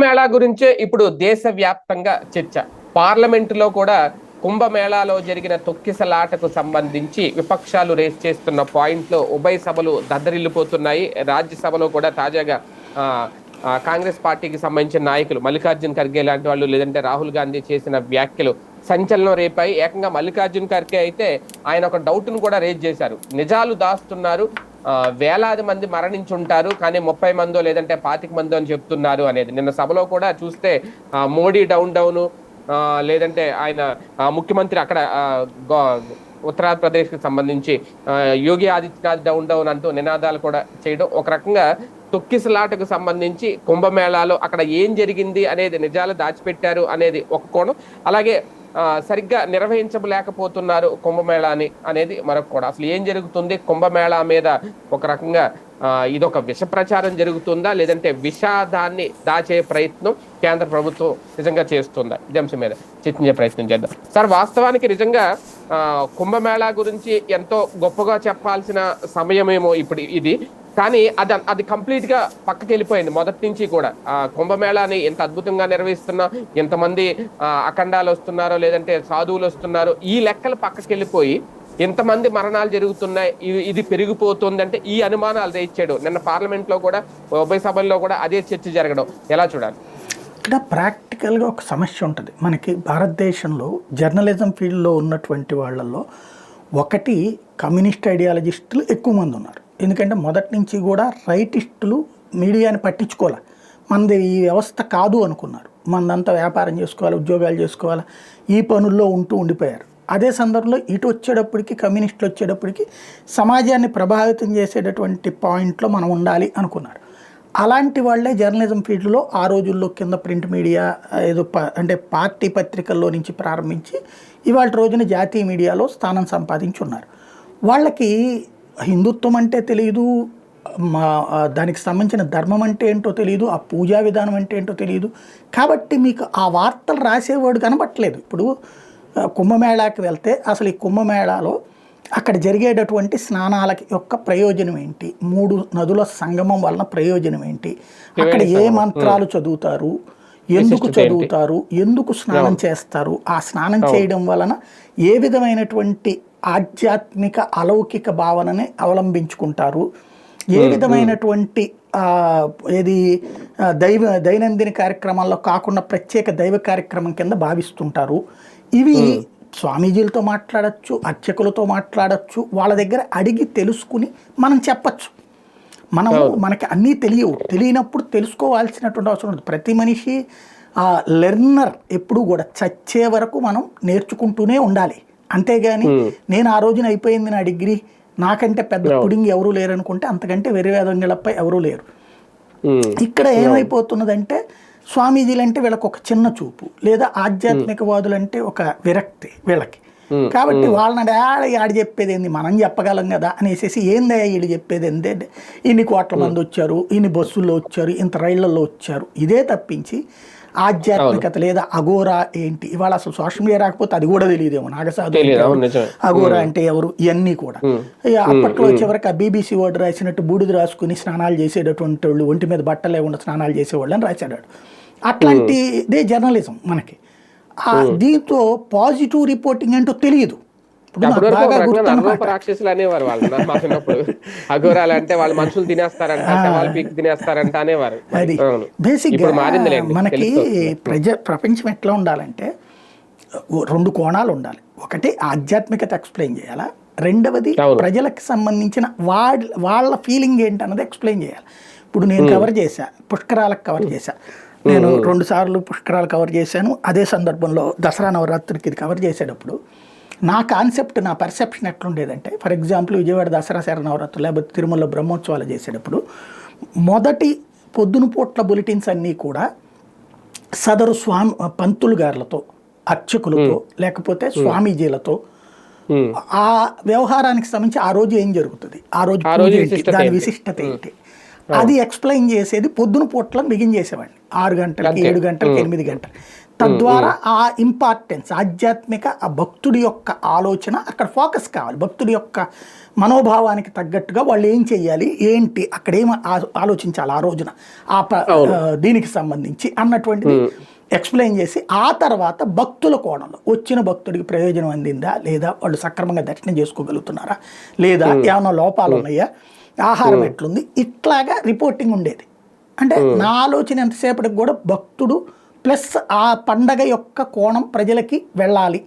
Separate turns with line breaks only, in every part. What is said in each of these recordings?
కుంభమేళా గురించే ఇప్పుడు దేశవ్యాప్తంగా చర్చ. పార్లమెంటులో కూడా కుంభమేళాలో జరిగిన తొక్కిసలాటకు సంబంధించి విపక్షాలు రేస్ చేస్తున్న పాయింట్లో ఉభయ సభలు దద్దరిల్లిపోతున్నాయి. రాజ్యసభలో కూడా తాజాగా కాంగ్రెస్ పార్టీకి సంబంధించిన నాయకులు మల్లికార్జున్ ఖర్గే లాంటి వాళ్ళు లేదంటే రాహుల్ గాంధీ చేసిన వ్యాఖ్యలు సంచలనం రేపాయి. ఏకంగా మల్లికార్జున్ ఖర్గే అయితే ఆయన ఒక డౌట్ను కూడా రేజ్ చేశారు. నిజాలు దాస్తున్నారు. వేలాది మంది మరణించుంటారు కానీ ముప్పై మందో లేదంటే పాతిక మందో అని చెప్తున్నారు అనేది. నిన్న సభలో కూడా చూస్తే మోడీ డౌన్ డౌన్ లేదంటే ఆయన ముఖ్యమంత్రి అక్కడ ఆ, ఉత్తరప్రదేశ్కి సంబంధించి యోగి ఆదిత్యనాథ్ డౌన్ డౌన్ అంటూ నినాదాలు కూడా చేయడం ఒక రకంగా తొక్కిసలాటకు సంబంధించి కుంభమేళాలో అక్కడ ఏం జరిగింది అనేది నిజాలు దాచిపెట్టారు అనేది ఒక కోణం. అలాగే సరిగ్గా నిర్వహించలేకపోతున్నారు కుంభమేళాని అనేది మరొక కూడా. అసలు ఏం జరుగుతుంది? కుంభమేళా మీద ఒక రకంగా ఇదొక విష ప్రచారం జరుగుతుందా? లేదంటే విషాదాన్ని దాచే ప్రయత్నం కేంద్ర ప్రభుత్వం నిజంగా చేస్తుందా? ఇది అంశం మీద చర్చించే ప్రయత్నం చేద్దాం. సార్ వాస్తవానికి నిజంగా కుంభమేళా గురించి ఎంతో గొప్పగా చెప్పాల్సిన సమయమేమో ఇప్పుడు ఇది. కానీ అది అది కంప్లీట్గా పక్కకి వెళ్ళిపోయింది మొదటి నుంచి కూడా. ఆ కుంభమేళాని ఎంత అద్భుతంగా నిర్వహిస్తున్నా ఎంతమంది అఖండాలు వస్తున్నారో లేదంటే సాధువులు వస్తున్నారో ఈ లెక్కలు పక్కకి వెళ్ళిపోయి ఎంతమంది మరణాలు జరుగుతున్నాయి ఇది- ఇది పెరిగిపోతుంది అంటే ఈ అనుమానాలు తెచ్చాడు. నిన్న పార్లమెంట్లో కూడా ఉభయ సభల్లో కూడా అదే చర్చ జరగడం. ఎలా చూడాలి?
ఇక్కడ ప్రాక్టికల్గా ఒక సమస్య ఉంటుంది. మనకి భారతదేశంలో జర్నలిజం ఫీల్డ్లో ఉన్నటువంటి వాళ్ళల్లో ఒకటి కమ్యూనిస్ట్ ఐడియాలజిస్టులు ఎక్కువ మంది ఉన్నారు. ఎందుకంటే మొదటి నుంచి కూడా రైటిస్టులు మీడియాని పట్టించుకోవాలి మనది ఈ వ్యవస్థ కాదు అనుకున్నారు. మనదంతా వ్యాపారం చేసుకోవాలి ఉద్యోగాలు చేసుకోవాలి ఈ పనుల్లో ఉంటూ ఉండిపోయారు. అదే సందర్భంలో ఇటు వచ్చేటప్పటికి కమ్యూనిస్టులు వచ్చేటప్పటికి సమాజాన్ని ప్రభావితం చేసేటటువంటి పాయింట్లో మనం ఉండాలి అనుకున్నారు. అలాంటి వాళ్ళే జర్నలిజం ఫీల్డ్లో ఆ రోజుల్లో కింద ప్రింట్ మీడియా ఏదో ప అంటే పార్టీ పత్రికల్లో నుంచి ప్రారంభించి ఇవాళ రోజున జాతీయ మీడియాలో స్థానం సంపాదించి ఉన్నారు వాళ్ళకి హిందుత్వం అంటే తెలియదు మా దానికి సంబంధించిన ధర్మం అంటే ఏంటో తెలియదు ఆ పూజా విధానం అంటే ఏంటో తెలియదు కాబట్టి మీకు ఆ వార్తలు రాసేవాడు కనబట్టలేదు ఇప్పుడు కుంభమేళాకి వెళ్తే అసలు ఈ కుంభమేళాలో అక్కడ జరిగేటటువంటి స్నానాలకి యొక్క ప్రయోజనం ఏంటి? మూడు నదుల సంగమం వలన ప్రయోజనం ఏంటి? అక్కడ ఏ మంత్రాలు చదువుతారు? ఎందుకు చదువుతారు? ఎందుకు స్నానం చేస్తారు? ఆ స్నానం చేయడం వలన ఏ విధమైనటువంటి ఆధ్యాత్మిక అలౌకిక భావనని అవలంబించుకుంటారు. ఏ విధమైనటువంటి ఏది దైవ దైనందిన కార్యక్రమాల్లో కాకుండా ప్రత్యేక దైవ కార్యక్రమం కింద భావిస్తుంటారు. ఇవి స్వామీజీలతో మాట్లాడచ్చు అర్చకులతో మాట్లాడచ్చు వాళ్ళ దగ్గర అడిగి తెలుసుకుని మనం చెప్పచ్చు. మనం మనకి అన్నీ తెలియవు. తెలియనప్పుడు తెలుసుకోవాల్సినటువంటి అవసరం ఉంది ప్రతి మనిషి లెర్నర్ ఎప్పుడు కూడా చచ్చే వరకు మనం నేర్చుకుంటూనే ఉండాలి. అంతేగాని నేను ఆ రోజున అయిపోయింది నా డిగ్రీ. నాకంటే పెద్ద పుడింగ్ ఎవరూ లేరు అనుకుంటే అంతకంటే వెర్రివేదంగళపై ఎవరూ లేరు. ఇక్కడ ఏమైపోతున్నదంటే స్వామీజీలు అంటే వీళ్ళకి ఒక చిన్న చూపు లేదా ఆధ్యాత్మికవాదులు అంటే ఒక విరక్తి వీళ్ళకి. కాబట్టి వాళ్ళని ఆడ ఆడ చెప్పేది ఏంది మనం చెప్పగలం కదా అనేసి ఏందయ్యా వీళ్ళు చెప్పేది ఏంది ఇన్ని కోట్ల మంది వచ్చారు ఇన్ని బస్సుల్లో వచ్చారు ఇంత రైళ్ళలో వచ్చారు. ఇదే తప్పించి ఆధ్యాత్మికత లేదా అఘోరా ఏంటి? ఇవాళ అసలు సోషల్ మీడియా రాకపోతే అది కూడా తెలియదేమో. నాగసాధు అఘోరా అంటే ఎవరు? ఇవన్నీ కూడా. అప్పట్లో చివరికి ఆ బీబీసీ వర్డ్ రాసినట్టు బూడిద రాసుకుని స్నానాలు చేసేటటువంటి వాళ్ళు ఒంటి మీద బట్టలు లేకుండా స్నానాలు చేసేవాళ్ళు అని రాశాడు. వాడు. అట్లాంటిదే జర్నలిజం మనకి. దీంతో పాజిటివ్ రిపోర్టింగ్ ఏంటో తెలియదు.
రాక్షసులు అనేవారు వాళ్ళు మా చిన్నప్పుడు. అఘోరాలు అంటే వాళ్ళు మనుషులు తినేస్తారంట వాళ్ళు పీక్ తినేస్తారంట అనేవారు.
అది. బేసిక్ మనకి. ప్రజ ప్రపంచం ఎట్లా ఉండాలంటే రెండు కోణాలు ఉండాలి. ఒకటి ఆధ్యాత్మికత ఎక్స్ప్లెయిన్ చేయాలా? రెండవది. ప్రజలకు సంబంధించిన వాళ్ళ వాళ్ళ ఫీలింగ్ ఏంటన్నది ఎక్స్ప్లెయిన్ చేయాలి. ఇప్పుడు నేను కవర్ చేశా పుష్కరాలకు కవర్ చేశా. నేను రెండు సార్లు పుష్కరాలు కవర్ చేశాను. అదే సందర్భంలో దసరా నవరాత్రికి ఇది కవర్ చేసేటప్పుడు నా కాన్సెప్ట్ నా పర్సెప్షన్ ఎట్లుండేదంటే ఫర్ ఎగ్జాంపుల్ విజయవాడ దసరా శర నవరాత్రులు లేకపోతే తిరుమలలో బ్రహ్మోత్సవాలు చేసేటప్పుడు మొదటి పొద్దున పూట్ల బులెటిన్స్ అన్నీ కూడా సదరు స్వామి పంతులు గారులతో అర్చకులతో లేకపోతే స్వామీజీలతో ఆ వ్యవహారానికి సంబంధించి ఆ రోజు ఏం జరుగుతుంది? ఆ రోజు ఏంటి, దాని? విశిష్టత ఏంటి? అది ఎక్స్ప్లెయిన్ చేసేది పొద్దున పూట్ల బిగిన్ చేసేవాడిని. ఆరు గంటలకి. ఏడు గంటలకి ఎనిమిది గంటలు. తద్వారా ఆ ఇంపార్టెన్స్ ఆధ్యాత్మిక ఆ భక్తుడి యొక్క ఆలోచన అక్కడ ఫోకస్ కావాలి. భక్తుడి యొక్క మనోభావానికి తగ్గట్టుగా వాళ్ళు ఏం చెయ్యాలి ఏంటి? అక్కడ ఏం ఆలోచించాలి ఆ రోజున? ఆ, దీనికి సంబంధించి అన్నటువంటిది ఎక్స్ప్లెయిన్ చేసి ఆ తర్వాత భక్తుల కోణంలో వచ్చిన భక్తుడికి ప్రయోజనం అందిందా? లేదా వాళ్ళు సక్రమంగా దర్శనం చేసుకోగలుగుతున్నారా? లేదా ఏమైనా లోపాలు ఉన్నాయా? ఆహారం ఎట్లుంది? ఇట్లాగా రిపోర్టింగ్ ఉండేది. అంటే నా ఆలోచన ఎంతసేపటికి కూడా భక్తుడు ప్లస్ ఆ పండగ యొక్క కోణం ప్రజలకి వెళ్ళాలి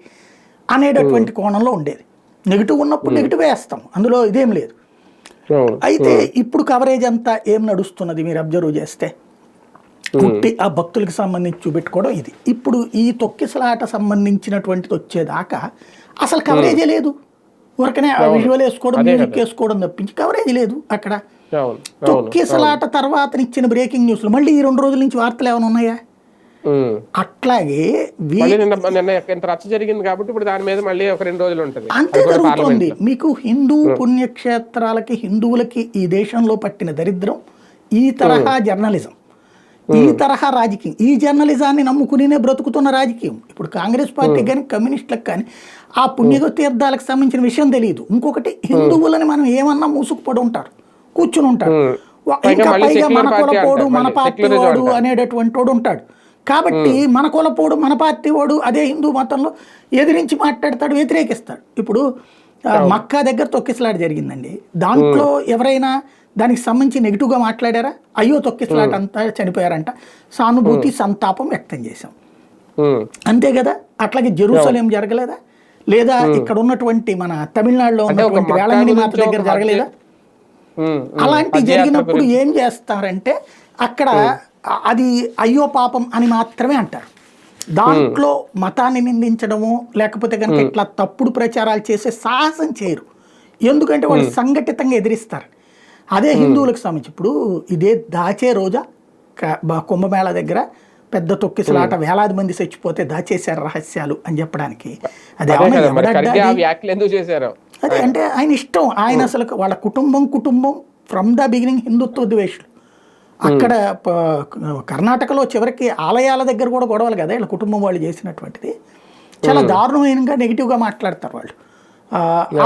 అనేటటువంటి కోణంలో ఉండేది. నెగిటివ్ ఉన్నప్పుడు నెగిటివ్ వేస్తాం. అందులో ఇదేం లేదు. అయితే ఇప్పుడు కవరేజ్ అంతా ఏం నడుస్తున్నది మీరు అబ్జర్వ్ చేస్తే? పుట్టి ఆ భక్తులకు సంబంధించి చూపెట్టుకోవడం ఇది. ఇప్పుడు ఈ తొక్కిసలాట సంబంధించినటువంటిది వచ్చేదాకా అసలు కవరేజే లేదు. ఊరకనే విజువల్ వేసుకోవడం మ్యూజిక్ వేసుకోవడం తప్పించి కవరేజ్ లేదు అక్కడ. తొక్కిసలాట తర్వాత ఇచ్చిన బ్రేకింగ్ న్యూస్లు మళ్ళీ ఈ రెండు రోజుల నుంచి వార్తలు ఏమైనా ఉన్నాయా. అట్లాగే
ఇంత రచ్చ జరిగింది కాబట్టి ఇప్పుడు దాని మీద మళ్ళీ ఒక రెండు రోజులు ఉంటుంది.
అంతే జరుగుతోంది. మీకు హిందూ పుణ్యక్షేత్రాలకి హిందువులకి ఈ దేశంలో పట్టిన దరిద్రం ఈ తరహా జర్నలిజం. ఈ తరహా రాజకీయం. ఈ జర్నలిజాన్ని నమ్ముకునినే బ్రతుకుతున్న రాజకీయం. ఇప్పుడు కాంగ్రెస్ పార్టీ కానీ కమ్యూనిస్టులకు కానీ ఆ పుణ్య తీర్థాలకు సంబంధించిన విషయం తెలియదు. ఇంకొకటి హిందువులని మనం ఏమన్నా మూసుకుపడి ఉంటారు. కూర్చుని ఉంటారు. ఇంకా పైగా మన కులపోడు మన పార్టీ వాడు. అనేటటువంటి వాడు ఉంటాడు. కాబట్టి మన కులపోడు మన పార్టీ వాడు అదే హిందూ మతంలో ఎదిరించి మాట్లాడతాడు వ్యతిరేకిస్తాడు. ఇప్పుడు మక్కా దగ్గర తొక్కిసలాట జరిగిందండి. దాంట్లో ఎవరైనా దానికి సంబంధించి నెగిటివ్గా మాట్లాడారా? అయ్యో తొక్కిసలాట అంతా చనిపోయారంట. సానుభూతి సంతాపం వ్యక్తం చేశాం. అంతే కదా? అట్లాగే జెరూసలేం జరగలేదా? లేదా ఇక్కడ ఉన్నటువంటి మన తమిళనాడులో ఉన్నటువంటి వేళంగిని మాత దగ్గర జరగలేదా. అలాంటి జరిగినప్పుడు. ఏం చేస్తారంటే అక్కడ అది అయ్యో పాపం అని మాత్రమే అంటారు. దాంట్లో మతాన్ని నిందించడము లేకపోతే కనుక ఇట్లా తప్పుడు ప్రచారాలు చేసే సాహసం చేయరు. ఎందుకంటే వాళ్ళు సంఘటితంగా ఎదిరిస్తారు. అదే హిందువులకు సంబంధించి ఇప్పుడు ఇదే దాచే రోజా కుంభమేళా దగ్గర పెద్ద తొక్కిసలాట వేలాది మంది చచ్చిపోతే దాచేశారు రహస్యాలు అని చెప్పడానికి. అది
అదే
అంటే ఆయన ఇష్టం. ఆయన అసలు వాళ్ళ కుటుంబం కుటుంబం ఫ్రమ్ ద బిగినింగ్ హిందుత్వ ద్వేషులు. అక్కడ కర్ణాటకలో చివరికి ఆలయాల దగ్గర కూడా గొడవలు కదా వీళ్ళ కుటుంబం వాళ్ళు చేసినటువంటిది. చాలా దారుణమైనగా నెగిటివ్గా మాట్లాడతారు వాళ్ళు.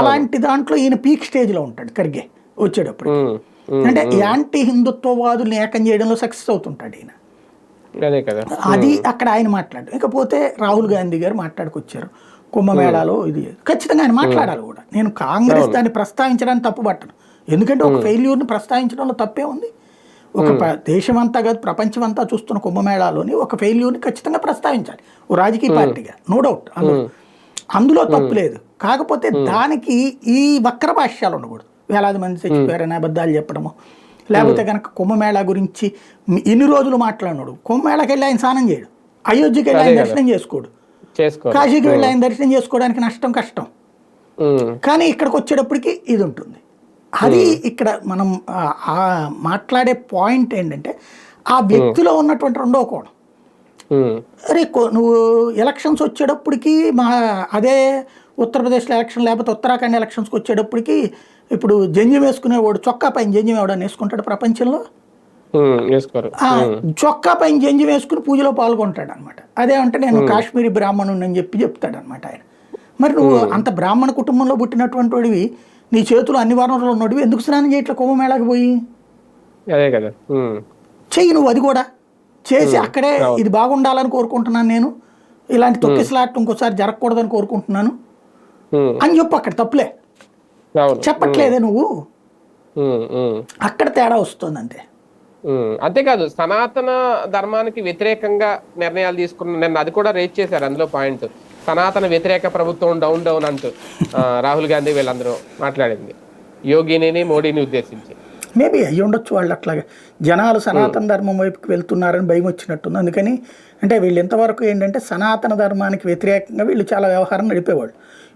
అలాంటి దాంట్లో ఈయన పీక్ స్టేజ్లో ఉంటాడు ఖర్గే వచ్చేటప్పుడు. అంటే యాంటీ హిందుత్వవాదుల్ని ఏకం చేయడంలో సక్సెస్ అవుతుంటాడు ఈయన.
అది
అక్కడ ఆయన మాట్లాడు ఇకపోతే రాహుల్ గాంధీ గారు మాట్లాడుకొచ్చారు కుంభమేళాలో ఇది. ఖచ్చితంగా ఆయన మాట్లాడాలి కూడా. నేను కాంగ్రెస్ దాన్ని ప్రస్తావించడానికి తప్పు పట్టను ఎందుకంటే ఒక ఫెయిల్యూర్ని ప్రస్తావించడంలో తప్పే ఉంది. ఒక ప్ర- దేశమంతా కాదు ప్రపంచం అంతా చూస్తున్న కుంభమేళాలోని ఒక ఫెయిల్యూర్ని ఖచ్చితంగా ప్రస్తావించాలి. ఓ రాజకీయ పార్టీగా నో డౌట్ అందులో. అందులో తప్పు లేదు. కాకపోతే దానికి ఈ వక్ర భాష్యాలు ఉండకూడదు. వేలాది మంది చచ్చిపోయారని అబద్ధాలు చెప్పడము. లేకపోతే కనుక కుంభమేళా గురించి ఇన్ని రోజులు మాట్లాడినాడు. కుంభమేళాకి వెళ్ళి ఆయన స్నానం చేయడు. అయోధ్యకి వెళ్ళి ఆయన దర్శనం చేసుకోడు.
చేసుకో
కాశీకి వెళ్ళి ఆయన దర్శనం చేసుకోవడానికి నష్టం కష్టం. కానీ ఇక్కడికి వచ్చేటప్పటికి ఇది ఉంటుంది. అది ఇక్కడ మనం మాట్లాడే పాయింట్ ఏంటంటే ఆ వ్యక్తిలో ఉన్నటువంటి రెండో కోణం. అరే నువ్వు ఎలక్షన్స్ వచ్చేటప్పటికి మా అదే ఉత్తరప్రదేశ్లో ఎలక్షన్ లేకపోతే ఉత్తరాఖండ్ ఎలక్షన్స్కి వచ్చేటప్పటికి ఇప్పుడు జంజం వేసుకునేవాడు చొక్కా పైన జంజం ఎవడని వేసుకుంటాడు ప్రపంచంలో? చొక్కా పైన జంజం వేసుకుని పూజలో పాల్గొంటాడు అనమాట అదేమంటే నేను కాశ్మీరీ బ్రాహ్మణుని అని చెప్పి చెప్తాడు అనమాట ఆయన. మరి నువ్వు అంత బ్రాహ్మణ కుటుంబంలో పుట్టినటువంటి వాడివి నీ చేతులు అన్ని వనరులు ఉన్నోడివి ఎందుకు స్నానం చేయట్లే కుంభమేళాకి పోయి?
అదే కదా.
చెయ్యి నువ్వు అది కూడా. చేసి అక్కడే ఇది బాగుండాలని కోరుకుంటున్నాను నేను. ఇలాంటి తొక్కిసలాట్ ఇంకోసారి జరగకూడదని కోరుకుంటున్నాను. అని చెప్పు అక్కడ తప్పులే. చెప్పట్లేదే నువ్వు. అక్కడ తేడా వస్తుంది అంతే.
అంతేకాదు సనాతన ధర్మానికి వ్యతిరేకంగా నిర్ణయాలు తీసుకున్న నిన్న అది కూడా రేట్ చేశారు అందులో పాయింట్. సనాతన వ్యతిరేక ప్రభుత్వం డౌన్ డౌన్ అంటూ రాహుల్ గాంధీ వీళ్ళందరూ మాట్లాడింది. యోగిని మోడీని ఉద్దేశించి.
మేబీ అయ్యి ఉండొచ్చు వాళ్ళు అట్లాగా. జనాలు సనాతన ధర్మం వైపుకి వెళ్తున్నారని భయం వచ్చినట్టుంది. అందుకని అంటే వీళ్ళు ఎంతవరకు ఏంటంటే సనాతన ధర్మానికి వ్యతిరేకంగా వీళ్ళు చాలా వ్యవహారం నడిపేవాళ్ళు.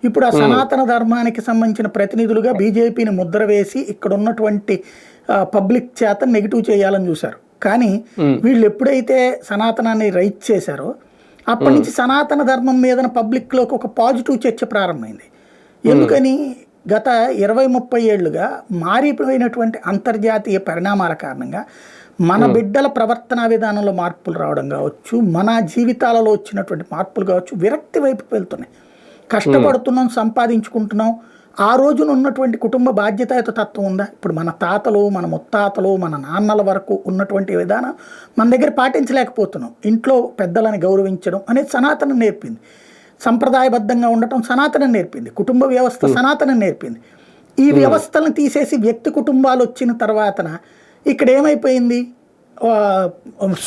ఇప్పుడు ఆ సనాతన ధర్మానికి సంబంధించిన ప్రతినిధులుగా బీజేపీని ముద్ర వేసి ఇక్కడ ఉన్నటువంటి పబ్లిక్ చేత నెగిటివ్ చేయాలని చూశారు. కానీ వీళ్ళు ఎప్పుడైతే సనాతనాన్ని రైట్ చేశారో అప్పటి నుంచి సనాతన ధర్మం మీద పబ్లిక్లోకి ఒక పాజిటివ్ చర్చ ప్రారంభమైంది. ఎందుకని గత ఇరవై ముప్పై ఏళ్ళుగా మారిపోయినటువంటి అంతర్జాతీయ పరిణామాల కారణంగా మన బిడ్డల ప్రవర్తన విధానంలో మార్పులు రావడం కావచ్చు మన జీవితాలలో వచ్చినటువంటి మార్పులు కావచ్చు విరక్తి వైపు వెళ్తున్నాయి. కష్టపడుతున్నాం సంపాదించుకుంటున్నాం ఆ రోజున ఉన్నటువంటి కుటుంబ బాధ్యతాయుత తత్వం ఉందా? ఇప్పుడు మన తాతలు మన ముత్తాతలు మన నాన్నల వరకు ఉన్నటువంటి విధానం మన దగ్గర పాటించలేకపోతున్నాం. ఇంట్లో పెద్దలని గౌరవించడం అనేది సనాతనం నేర్పింది. సంప్రదాయబద్ధంగా ఉండటం సనాతనం నేర్పింది. కుటుంబ వ్యవస్థ సనాతనం నేర్పింది. ఈ వ్యవస్థలను తీసేసి వ్యక్తి కుటుంబాలు వచ్చిన తర్వాతన ఇక్కడ ఏమైపోయింది?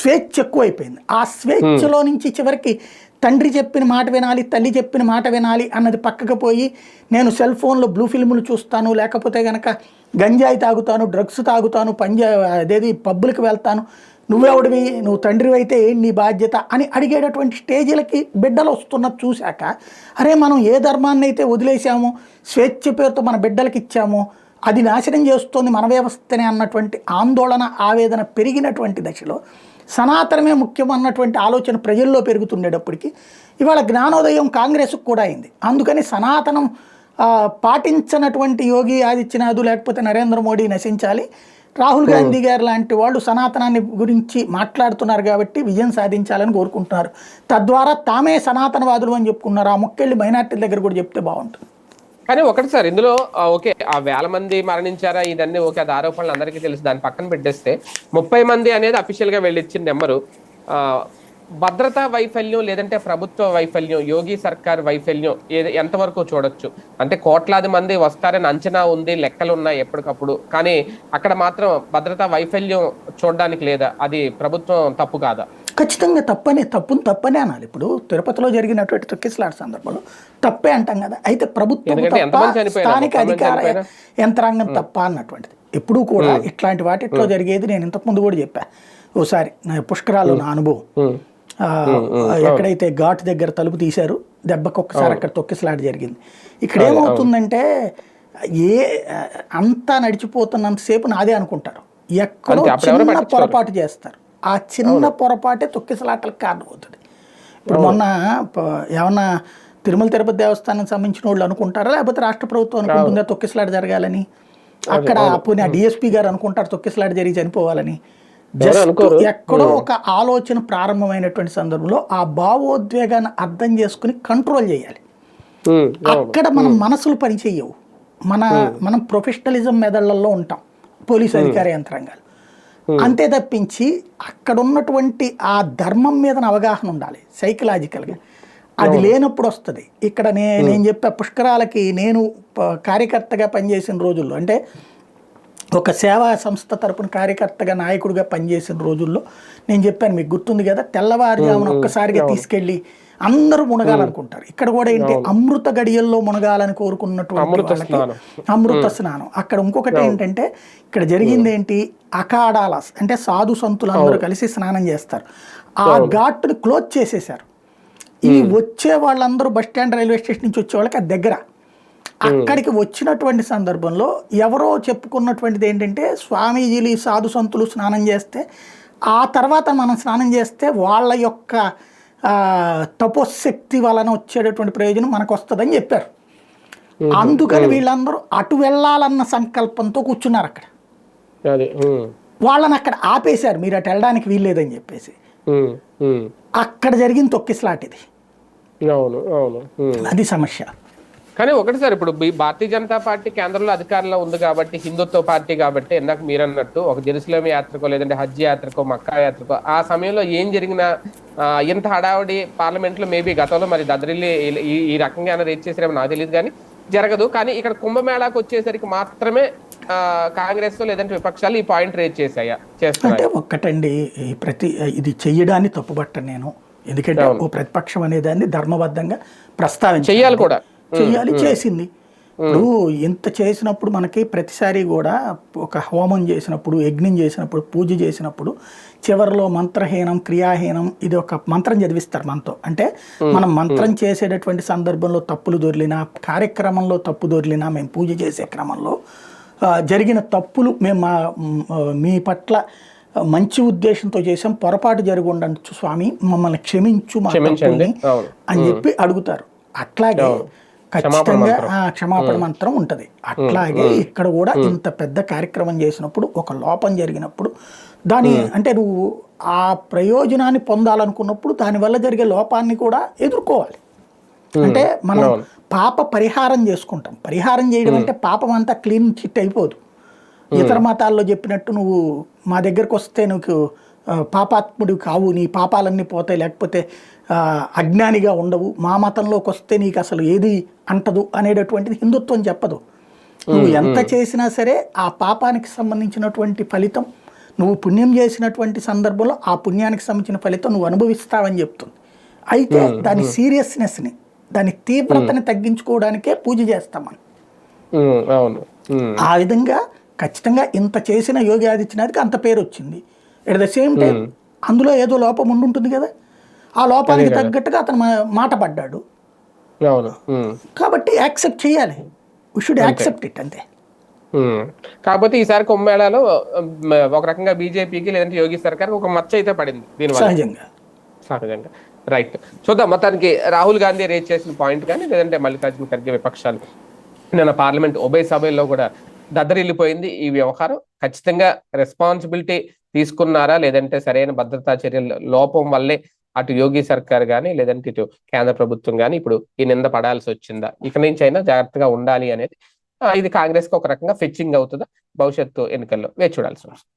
స్వేచ్ఛ ఎక్కువైపోయింది. ఆ స్వేచ్ఛలో నుంచి చివరికి తండ్రి చెప్పిన మాట వినాలి తల్లి చెప్పిన మాట వినాలి అన్నది పక్కకు పోయి నేను సెల్ ఫోన్లో బ్లూ ఫిల్ములు చూస్తాను లేకపోతే కనుక గంజాయి తాగుతాను డ్రగ్స్ తాగుతాను పంజా అదేది పబ్బులకు వెళ్తాను నువ్వెవడివి? నువ్వు తండ్రివి అయితే ఏంటి నీ బాధ్యత అని అడిగేటటువంటి స్టేజీలకి బిడ్డలు వస్తున్న చూశాక అరే మనం ఏ ధర్మాన్ని అయితే వదిలేసామో స్వేచ్ఛ పేరుతో మన బిడ్డలకి ఇచ్చామో అది నాశనం చేస్తోంది మన వ్యవస్థనే అన్నటువంటి ఆందోళన ఆవేదన పెరిగినటువంటి దశలో సనాతనమే ముఖ్యం అన్నటువంటి ఆలోచన ప్రజల్లో పెరుగుతుండేటప్పటికి ఇవాళ జ్ఞానోదయం కాంగ్రెస్కు కూడా అయింది. అందుకని సనాతనం పాటించనటువంటి యోగి ఆదిత్యనాథ్ లేకపోతే నరేంద్ర మోడీ నశించాలి. రాహుల్ గాంధీ గారు లాంటి వాళ్ళు సనాతనాన్ని గురించి మాట్లాడుతున్నారు కాబట్టి విజయం సాధించాలని కోరుకుంటున్నారు. తద్వారా తామే సనాతనవాదులు అని చెప్పుకున్నారు. ఆ ముఖ్యళ్ళి మైనార్టీల దగ్గర కూడా చెప్తే బాగుంటుంది.
కానీ ఒకటి సార్ ఇందులో ఓకే ఆ వేల మంది మరణించారా ఇదన్నీ ఓకే అది ఆరోపణలు అందరికీ తెలుసు. దాన్ని పక్కన పెట్టేస్తే ముప్పై మంది అనేది అఫీషియల్గా వెళ్ళిచ్చిన నెంబరు. భద్రతా వైఫల్యం లేదంటే ప్రభుత్వ వైఫల్యం యోగి సర్కార్ వైఫల్యం ఏది ఎంతవరకు చూడొచ్చు? అంటే కోట్లాది మంది వస్తారని అంచనా ఉంది లెక్కలు ఉన్నాయి ఎప్పటికప్పుడు. కానీ అక్కడ మాత్రం భద్రతా వైఫల్యం చూడడానికి లేదా అది ప్రభుత్వం తప్పు కాదా?
ఖచ్చితంగా తప్పనే తప్పును తప్పనే అనాలి. ఇప్పుడు తిరుపతిలో జరిగినటువంటి తొక్కిసలాట సందర్భంలో తప్పే అంటాం కదా. అయితే ప్రభుత్వం తప్ప? స్థానిక అధికార? యంత్రాంగం తప్ప అన్నటువంటిది. ఎప్పుడూ కూడా ఇట్లాంటి వాటిట్లో జరిగేది నేను ఇంతకుముందు కూడా చెప్పా. ఓసారి నా పుష్కరాల్లో నా అనుభవం. ఎక్కడైతే ఘాట్ దగ్గర తలుపు తీశారు దెబ్బకు ఒక్కసారి అక్కడ తొక్కిసలాట జరిగింది. ఇక్కడ ఏమవుతుందంటే ఏ అంతా నడిచిపోతున్నంతసేపు నాదే అనుకుంటారు. ఎక్కడో చిన్న. పొరపాటు చేస్తారు. ఆ చిన్న పొరపాటే తొక్కిసలాటలకు కారణమవుతుంది. ఇప్పుడు మొన్న ఏమన్నా తిరుమల తిరుపతి దేవస్థానం సంబంధించిన వాళ్ళు అనుకుంటారా? లేకపోతే రాష్ట్ర ప్రభుత్వం అనుకుంటుందా తొక్కిసలాట జరగాలని? అక్కడ పోనీ ఆ డిఎస్పీ గారు అనుకుంటారు తొక్కిసలాట జరిగి చనిపోవాలని. జస్ట్. ఎక్కడో ఒక ఆలోచన ప్రారంభమైనటువంటి సందర్భంలో ఆ భావోద్వేగాన్ని అర్థం చేసుకుని కంట్రోల్ చేయాలి. అక్కడ మనం మనసులు పని చెయ్యవు మన మనం ప్రొఫెషనలిజం మెదళ్ళలో ఉంటాం. పోలీస్ అధికార యంత్రాంగాలు. అంతే తప్పించి అక్కడ ఉన్నటువంటి ఆ ధర్మం మీద అవగాహన ఉండాలి సైకలాజికల్గా అది లేనప్పుడు వస్తుంది. ఇక్కడ నే నేను చెప్పే పుష్కరాలకి నేను కార్యకర్తగా పనిచేసిన రోజుల్లో అంటే ఒక సేవా సంస్థ తరపున కార్యకర్తగా నాయకుడిగా పనిచేసిన రోజుల్లో నేను చెప్పాను మీకు గుర్తుంది కదా తెల్లవారుజామున ఒక్కసారిగా తీసుకెళ్ళి అందరూ మునగాలనుకుంటారు. ఇక్కడ కూడా ఏంటి అమృత గడియల్లో మునగాలని కోరుకున్నటువంటి
అమృత
వాళ్ళకి
స్నానం.
అమృత స్నానం. అక్కడ ఇంకొకటి ఏంటంటే ఇక్కడ జరిగింది ఏంటి అకాడాలస్ అంటే సాధు సంతులు అందరూ కలిసి స్నానం చేస్తారు. ఆ ఘాట్ని క్లోజ్ చేసేసారు ఈ వచ్చే వాళ్ళందరూ బస్ స్టాండ్ రైల్వే స్టేషన్ నుంచి వచ్చే వాళ్ళకి అది దగ్గర. అక్కడికి వచ్చినటువంటి సందర్భంలో ఎవరో చెప్పుకున్నటువంటిది ఏంటంటే స్వామీజీలు ఈ సాధు సంతులు స్నానం చేస్తే ఆ తర్వాత మనం స్నానం చేస్తే వాళ్ళ యొక్క తపోశక్తి వలన వచ్చేటటువంటి ప్రయోజనం మనకు వస్తుందని చెప్పారు అందుకని వీళ్ళందరూ అటు వెళ్ళాలన్న సంకల్పంతో కూర్చున్నారు అక్కడ. వాళ్ళని అక్కడ ఆపేశారు. మీరు అటు వెళ్ళడానికి వీల్లేదని చెప్పేసి. అక్కడ జరిగిన తొక్కిసలాట ఇది.
అవును అవును ఉమ్.
అది సమస్య.
కానీ ఒకటి సార్ ఇప్పుడు భారతీయ జనతా పార్టీ కేంద్రంలో అధికారంలో ఉంది కాబట్టి హిందుత్వ పార్టీ కాబట్టి ఇందాక మీరు అన్నట్టు ఒక జెరూసలేం యాత్రకో లేదంటే హజ్ యాత్రకో మక్కా యాత్రకో ఆ సమయంలో ఏం జరిగినా ఇంత హడావుడి పార్లమెంట్లో మేబీ గతంలో మరి దద్దరిల్లి ఈ- రకంగా రేట్ చేసారేమో నాకు తెలియదు కానీ జరగదు. కానీ ఇక్కడ కుంభమేళాకు వచ్చేసరికి మాత్రమే కాంగ్రెస్ లేదంటే విపక్షాలు ఈ పాయింట్ రేట్ చేసాయా
అంటే ఒక్కటండి ప్రతి ఇది చెయ్యడాన్ని తప్పుపట్టను నేను. ఎందుకంటే ఓ ప్రతిపక్షం అనేదాన్ని ధర్మబద్ధంగా ప్రస్తావించాలి
చెయ్యాలి కూడా.
చెయ్యాలి చేసింది. ఇప్పుడు ఇంత చేసినప్పుడు మనకి ప్రతిసారి కూడా ఒక హోమం చేసినప్పుడు యజ్ఞం చేసినప్పుడు పూజ చేసినప్పుడు చివరిలో మంత్రహీనం క్రియాహీనం ఇది ఒక మంత్రం చదివిస్తారు మనతో. అంటే మనం మంత్రం చేసేటటువంటి సందర్భంలో తప్పులు దొరిలినా కార్యక్రమంలో తప్పు దొరిలినా మేము పూజ చేసే క్రమంలో జరిగిన తప్పులు మేము మా మ్, పట్ల మంచి ఉద్దేశంతో చేసాం పొరపాటు జరిగి ఉండొచ్చు స్వామి మమ్మల్ని క్షమించు మా అని చెప్పి అడుగుతారు. అట్లాగే ఖచ్చితంగా క్షమాపణ మంత్రం ఉంటది. అట్లాగే ఇక్కడ కూడా ఇంత పెద్ద కార్యక్రమం చేసినప్పుడు ఒక లోపం జరిగినప్పుడు దాని అంటే నువ్వు ఆ ప్రయోజనాన్ని పొందాలనుకున్నప్పుడు దానివల్ల జరిగే లోపాన్ని కూడా ఎదుర్కోవాలి. అంటే మనం. పాప పరిహారం చేసుకుంటాం. పరిహారం చేయడం అంటే పాపం అంతా క్లీన్ చిట్ అయిపోదు. ఇతర మతాల్లో చెప్పినట్టు నువ్వు మా దగ్గరకు వస్తే నువ్వు ఆ, పాపాత్ముడివి కావు నీ పాపాలన్నీ పోతాయి లేకపోతే అజ్ఞానిగా ఉండవు. మా మతంలోకి వస్తే నీకు అసలు ఏది అంటదు అనేటటువంటిది హిందుత్వం చెప్పదు. నువ్వు ఎంత చేసినా సరే ఆ పాపానికి సంబంధించినటువంటి ఫలితం నువ్వు పుణ్యం చేసినటువంటి సందర్భంలో ఆ పుణ్యానికి సంబంధించిన ఫలితం నువ్వు అనుభవిస్తావని చెప్తుంది. అయితే దాని సీరియస్నెస్ని దాని తీవ్రతని తగ్గించుకోవడానికే పూజ చేస్తాం మనం
ఉమ్, అవును. ఉమ్,
ఆ విధంగా ఖచ్చితంగా ఇంత చేసిన యోగి ఆదిత్యనాథ్కి అంత పేరు వచ్చింది. ఎట్ ద సేమ్ టైం అందులో ఏదో లోపం ఉండుంటుంది కదా. ఆ లోపానికి తగ్గట్టుగా అతను మాట పడ్డాడు.
ఉమ్,
కాబట్టి యాక్సెప్ట్ చేయాలి. వి షుడ్ యాక్సెప్ట్ ఇట్ అంతే.
ఉమ్. కాకపోతే ఈసారి కుంభమేళాలో ఒక రకంగా బీజేపీకి లేదంటే యోగి సర్కార్ ఒక మచ్చ అయితే పడింది దీనివల్ల.
సహజంగా.
సహజంగా. రైట్ చూద్దాం మొత్తానికి రాహుల్ గాంధీ రేజ్ చేసిన పాయింట్ కానీ లేదంటే మల్లికార్జున ఖర్గే విపక్షాలు. నిన్న పార్లమెంట్ ఉభయ సభల్లో కూడా దద్దరిల్లిపోయింది ఈ వ్యవహారం. ఖచ్చితంగా రెస్పాన్సిబిలిటీ తీసుకున్నారా? లేదంటే సరైన భద్రతా చర్యల లోపం వల్లే అటు యోగి సర్కార్ కానీ లేదంటే ఇటు కేంద్ర ప్రభుత్వం కానీ ఇప్పుడు ఈ నింద పడాల్సి వచ్చిందా? ఇక నుంచి అయినా జాగ్రత్తగా ఉండాలి అనేది ఇది కాంగ్రెస్కి ఒక రకంగా ఫెచ్చింగ్ అవుతుందా? భవిష్యత్తు ఎన్నికల్లో వేచి చూడాల్సి వస్తుంది.